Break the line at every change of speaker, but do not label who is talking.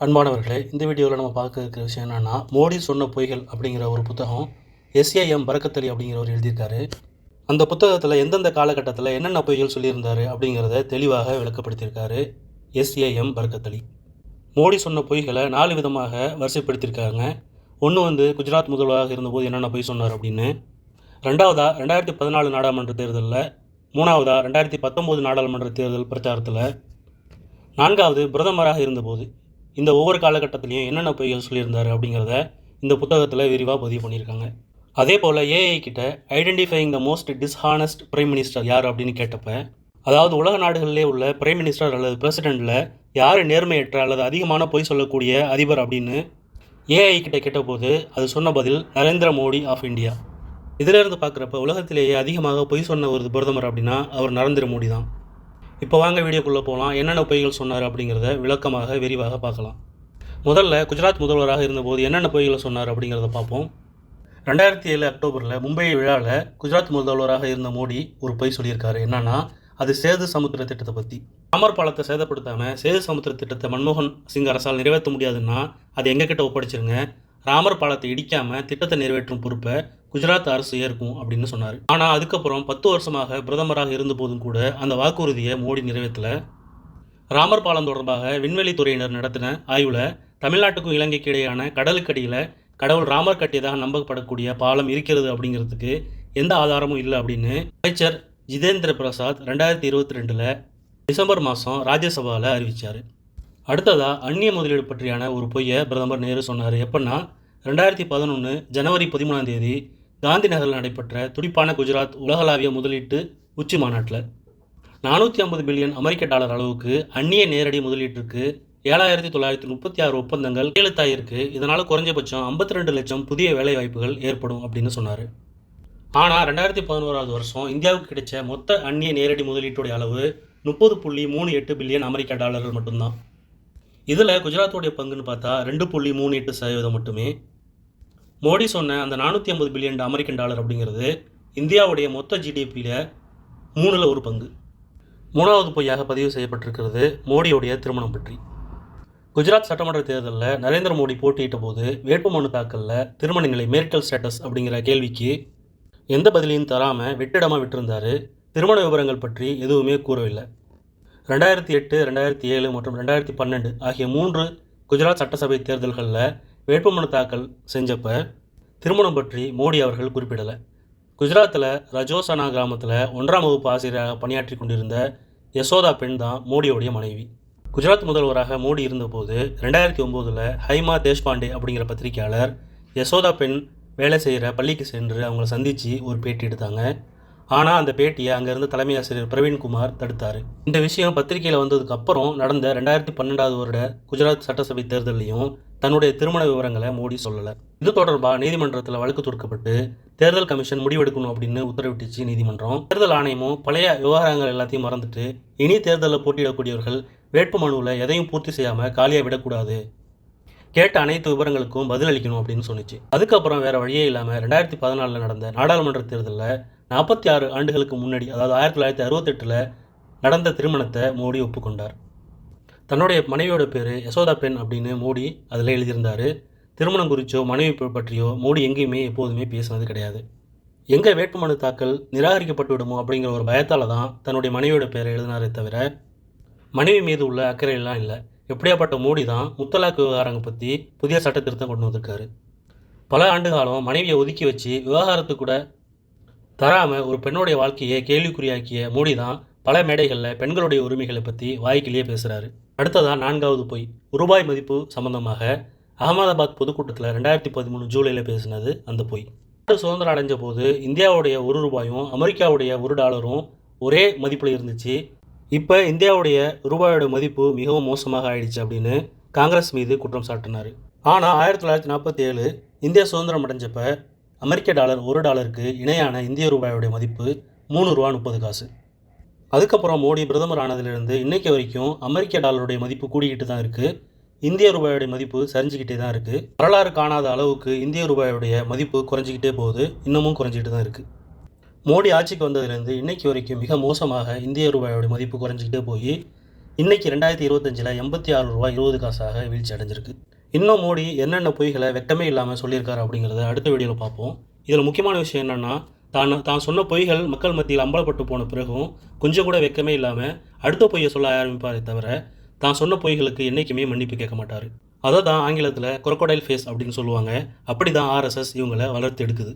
அன்பானவர்களே இந்த வீடியோவில் நம்ம பார்க்க இருக்கிற விஷயம் என்னென்னா மோடி சொன்ன பொய்கள் அப்படிங்கிற ஒரு புத்தகம் எஸ்ஏஎம் பறக்கத்தளி அப்படிங்கிறவர் எழுதியிருக்காரு. அந்த புத்தகத்தில் எந்தெந்த காலகட்டத்தில் என்னென்ன பொய்கள் சொல்லியிருந்தாரு அப்படிங்கிறத தெளிவாக விளக்கப்படுத்தியிருக்காரு எஸ்ஏஎம் பறக்கத்தளி மோடி சொன்ன பொய்களை நாலு விதமாக வரிசைப்படுத்தியிருக்காங்க. ஒன்று வந்து குஜராத் முதல்வராக இருந்தபோது என்னென்ன பொய் சொன்னார் அப்படின்னு ரெண்டாவதா ரெண்டாயிரத்தி பதினாலு நாடாளுமன்ற தேர்தலில் மூணாவதா ரெண்டாயிரத்தி பத்தொம்போது நாடாளுமன்ற தேர்தல் பிரச்சாரத்தில் நான்காவது பிரதமராக இருந்தபோது இந்த ஒவ்வொரு காலகட்டத்திலையும் என்னென்ன பொய்கள் சொல்லியிருந்தார் அப்படிங்கிறத இந்த புத்தகத்தில் விரிவாக பதிவு பண்ணியிருக்காங்க. அதே போல் ஏஐ கிட்ட identifying the most dishonest prime minister யார் அப்படின்னு கேட்டப்ப அதாவது உலக நாடுகளிலே உள்ள பிரைம் மினிஸ்டர் அல்லது பிரசிடெண்ட்டில் யார் நேர்மையற்ற அல்லது அதிகமான பொய் சொல்லக்கூடிய அதிபர் அப்படின்னு ஏஐ கிட்ட கேட்டபோது அது சொன்ன பதில் நரேந்திர மோடி ஆஃப் இந்தியா இதிலிருந்து பார்க்குறப்ப உலகத்திலேயே அதிகமாக பொய் சொன்ன ஒரு பிரதமர் அப்படின்னா அவர் நரேந்திர மோடி தான். இப்போ வாங்க வீடியோக்குள்ளே போகலாம். என்னென்ன பொய்கள் சொன்னார் அப்படிங்கிறத விளக்கமாக விரிவாக பார்க்கலாம். முதல்ல குஜராத் முதல்வராக இருந்தபோது என்னென்ன பொய்களை சொன்னார் அப்படிங்கிறத பார்ப்போம். ரெண்டாயிரத்தி ஏழு அக்டோபரில் மும்பை விழாவில் குஜராத் முதல்வராக இருந்த மோடி ஒரு பொய் சொல்லியிருக்காரு. என்னன்னா அது சேது சமுத்திர திட்டத்தை பற்றி அமர் பாலத்தை சேதப்படுத்தாமல் சேது சமுத்திர திட்டத்தை மன்மோகன் சிங் அரசால் நிறைவேற்ற முடியாதுன்னா அது எங்ககிட்ட ஒப்படைச்சிருங்க. ராமர் பாலத்தை இடிக்காமல் திட்டத்தை நிறைவேற்றும் பொறுப்பை குஜராத் அரசு ஏற்கும் அப்படின்னு சொன்னார். ஆனால் அதுக்கப்புறம் பத்து வருஷமாக பிரதமராக இருந்தபோதும் கூட அந்த வாக்குறுதியை மோடி நிறைவேற்றலை. ராமர் பாலம் தொடர்பாக விண்வெளித்துறையினர் நடத்தின ஆய்வில் தமிழ்நாட்டுக்கும் இலங்கைக்கு இடையான கடலுக்கடியில் கடவுள் ராமர் கட்டியதாக நம்பப்படக்கூடிய பாலம் இருக்கிறது அப்படிங்கிறதுக்கு எந்த ஆதாரமும் இல்லை அப்படின்னு அமைச்சர் ஜிதேந்திர பிரசாத் ரெண்டாயிரத்தி இருபத்தி ரெண்டில் டிசம்பர் மாதம் ராஜ்யசபாவில் அறிவித்தார் அடுத்ததாக அந்நிய முதலீடு பற்றியான ஒரு பொய்யை பிரதமர் நேரு சொன்னார். எப்படின்னா ரெண்டாயிரத்தி பதினொன்று ஜனவரி பதிமூணாம் தேதி காந்தி நகரில் நடைபெற்ற துடிப்பான குஜராத் உலகளாவிய முதலீட்டு உச்சி மாநாட்டில் நானூற்றி ஐம்பது பில்லியன் அமெரிக்க டாலர் அளவுக்கு அந்நிய நேரடி முதலீட்டிற்கு ஏழாயிரத்தி தொள்ளாயிரத்தி முப்பத்தி ஆறு ஒப்பந்தங்கள் கையெழுத்தாயிருக்கு. இதனால் குறைஞ்சபட்சம் ஐம்பத்தி ரெண்டு லட்சம் புதிய வேலைவாய்ப்புகள் ஏற்படும் அப்படின்னு சொன்னார். ஆனால் ரெண்டாயிரத்தி பதினோராவது வருஷம் இந்தியாவுக்கு கிடைச்ச மொத்த அந்நிய நேரடி முதலீட்டுடைய அளவு முப்பது புள்ளி மூணு எட்டு பில்லியன் அமெரிக்க டாலர்கள் மட்டும்தான். இதில் குஜராத்தோடைய பங்குன்னு பார்த்தா ரெண்டு புள்ளி மூணு எட்டு சதவீதம் மட்டுமே. மோடி சொன்ன அந்த நானூற்றி ஐம்பது பில்லியன் அமெரிக்கன் டாலர் அப்படிங்கிறது இந்தியாவுடைய மொத்த ஜிடிபியில் மூணில் ஒரு பங்கு. மூணாவது பொய்யாக பதிவு செய்யப்பட்டிருக்கிறது மோடியுடைய திருமணம் பற்றி. குஜராத் சட்டமன்ற தேர்தலில் நரேந்திர மோடி போட்டியிட்ட போது வேட்புமனு தாக்கலில் திருமண நிலை மேரிட்டல் ஸ்டேட்டஸ் அப்படிங்கிற கேள்விக்கு எந்த பதிலையும் தராமல் வெட்டிடமாக விட்டிருந்தார். திருமண விவரங்கள் பற்றி எதுவுமே கூறவில்லை. ரெண்டாயிரத்தி எட்டு ரெண்டாயிரத்தி ஏழு மற்றும் ரெண்டாயிரத்தி பன்னெண்டு ஆகிய மூன்று குஜராத் சட்டசபை தேர்தல்களில் வேட்புமனு தாக்கல் செஞ்சப்ப திருமணம் பற்றி மோடி அவர்கள் குறிப்பிடலை. குஜராத்தில் ரஜோசனா கிராமத்தில் ஒன்றாம் வகுப்பு ஆசிரியராக பணியாற்றி கொண்டிருந்த யசோதா பெண் தான் மோடியோடைய மனைவி. குஜராத் முதல்வராக மோடி இருந்தபோது ரெண்டாயிரத்தி ஒம்போதில் ஹைமா தேஷ்பாண்டே அப்படிங்கிற பத்திரிகையாளர் யசோதா பெண் வேலை செய்கிற பள்ளிக்கு சென்று அவங்கள சந்தித்து ஒரு பேட்டி எடுத்தாங்க. ஆனால் அந்த பேட்டியை அங்கேருந்து தலைமை ஆசிரியர் பிரவீன்குமார் தடுத்தார். இந்த விஷயம் பத்திரிகையில் வந்ததுக்கு அப்புறம் நடந்த ரெண்டாயிரத்தி பன்னெண்டாவது வருட குஜராத் சட்டசபை தேர்தலையும் தன்னுடைய திருமண விவரங்களை மோடி சொல்லலை. இது தொடர்பாக நீதிமன்றத்தில் வழக்கு தொடுக்கப்பட்டு தேர்தல் கமிஷன் முடிவெடுக்கணும் அப்படின்னு உத்தரவிட்டுச்சு நீதிமன்றம். தேர்தல் ஆணையமும் பழைய விவகாரங்கள் எல்லாத்தையும் மறந்துட்டு இனி தேர்தலில் போட்டியிடக்கூடியவர்கள் வேட்பு மனுவில் எதையும் பூர்த்தி செய்யாமல் காலியாக விடக்கூடாது. கேட்ட அனைத்து விவரங்களுக்கும் பதிலளிக்கணும் அப்படின்னு சொன்னிச்சு. அதுக்கப்புறம் வேற வழியே இல்லாமல் ரெண்டாயிரத்தி பதினாலில் நடந்த நாடாளுமன்ற தேர்தலில் நாற்பத்தி ஆறு ஆண்டுகளுக்கு முன்னாடி அதாவது ஆயிரத்தி தொள்ளாயிரத்தி அறுபத்தெட்டில் நடந்த திருமணத்தை மோடி ஒப்புக்கொண்டார். தன்னுடைய மனைவியோட பேர் யசோதா பெண் அப்படின்னு மோடி அதில் எழுதியிருந்தார். திருமணம் குறித்தோ மனைவி பற்றியோ மோடி எங்கேயுமே எப்போதுமே பேசினது கிடையாது. எங்கே வேட்புமனு தாக்கல் நிராகரிக்கப்பட்டு விடுமோ அப்படிங்கிற ஒரு பயத்தால் தான் தன்னுடைய மனைவியோட பேரை எழுதினாரே தவிர மனைவி மீது உள்ள அக்கறையெல்லாம் இல்லை. எப்படியாப்பட்ட மோடி தான் முத்தலாக்கு விவகாரங்கள் பற்றி புதிய சட்டத்திருத்தம் கொண்டு வந்திருக்காரு. பல ஆண்டு காலம் மனைவியை ஒதுக்கி வச்சு விவகாரத்துக்கு கூட தராமல் ஒரு பெண்ணுடைய வாழ்க்கையை கேள்விக்குறியாக்கிய மோடி தான் பல மேடைகளில் பெண்களுடைய உரிமைகளை பற்றி வாய்க்கிலேயே பேசுகிறாரு அடுத்ததாக நான்காவது பொய். ரூபாய் மதிப்பு சம்பந்தமாக அகமதாபாத் பொதுக்கூட்டத்தில் ரெண்டாயிரத்தி பதிமூணு ஜூலையில் பேசினது அந்த பொய். நாடு சுதந்திரம் அடைஞ்ச போது இந்தியாவுடைய ஒரு ரூபாயும் அமெரிக்காவுடைய ஒரு டாலரும் ஒரே மதிப்பில் இருந்துச்சு. இப்போ இந்தியாவுடைய ரூபாயோட மதிப்பு மிகவும் மோசமாக ஆயிடுச்சு அப்படின்னு காங்கிரஸ் மீது குற்றம் சாட்டினார். ஆனால் ஆயிரத்தி தொள்ளாயிரத்தி நாற்பத்தி ஏழு இந்தியா சுதந்திரம் அடைஞ்சப்ப அமெரிக்க டாலர் ஒரு டாலருக்கு இணையான இந்திய ரூபாயோடைய மதிப்பு மூணு ரூபா முப்பது காசு. அதுக்கப்புறம் மோடி பிரதமர் ஆனதிலிருந்து இன்றைக்கு வரைக்கும் அமெரிக்க டாலருடைய மதிப்பு கூடிக்கிட்டு தான் இருக்குது இந்திய ரூபாயோடைய மதிப்பு சரிஞ்சுக்கிட்டே தான் இருக்குது வரலாறு காணாத அளவுக்கு இந்திய ரூபாயோடைய மதிப்பு குறைஞ்சிக்கிட்டே போகுது. இன்னமும் குறைஞ்சிக்கிட்டு தான் இருக்குது மோடி ஆட்சிக்கு வந்ததுலேருந்து இன்னைக்கு வரைக்கும் மிக மோசமாக இந்திய ரூபாயோட மதிப்பு குறைஞ்சிக்கிட்டே போய் இன்றைக்கி ரெண்டாயிரத்தி இருபத்தஞ்சில் எண்பத்தி ஆறு ரூபா இருபது காசாக வீழ்ச்சி அடைஞ்சிருக்கு. இன்னும் மோடி என்னென்ன பொய்களை வெட்டமே இல்லாமல் சொல்லியிருக்காரு அப்படிங்கிறத அடுத்த வீடியோவில் பார்ப்போம். இதில் முக்கியமான விஷயம் என்னென்னா தான் தான் சொன்ன பொய்கள் மக்கள் மத்தியில் அம்பலப்பட்டு போன பிறகும் கொஞ்சம் கூட வெக்கமே இல்லாமல் அடுத்த பொய்யை சொல்ல ஆரம்பிப்பாரே தவிர தான் சொன்ன பொய்களுக்கு என்றைக்குமே மன்னிப்பு கேட்க மாட்டார். அதை தான் ஆங்கிலத்தில் crocodile ஃபேஸ் அப்படின்னு சொல்லுவாங்க. அப்படி தான் ஆர்எஸ்எஸ் இவங்களை வளர்த்து எடுக்குது.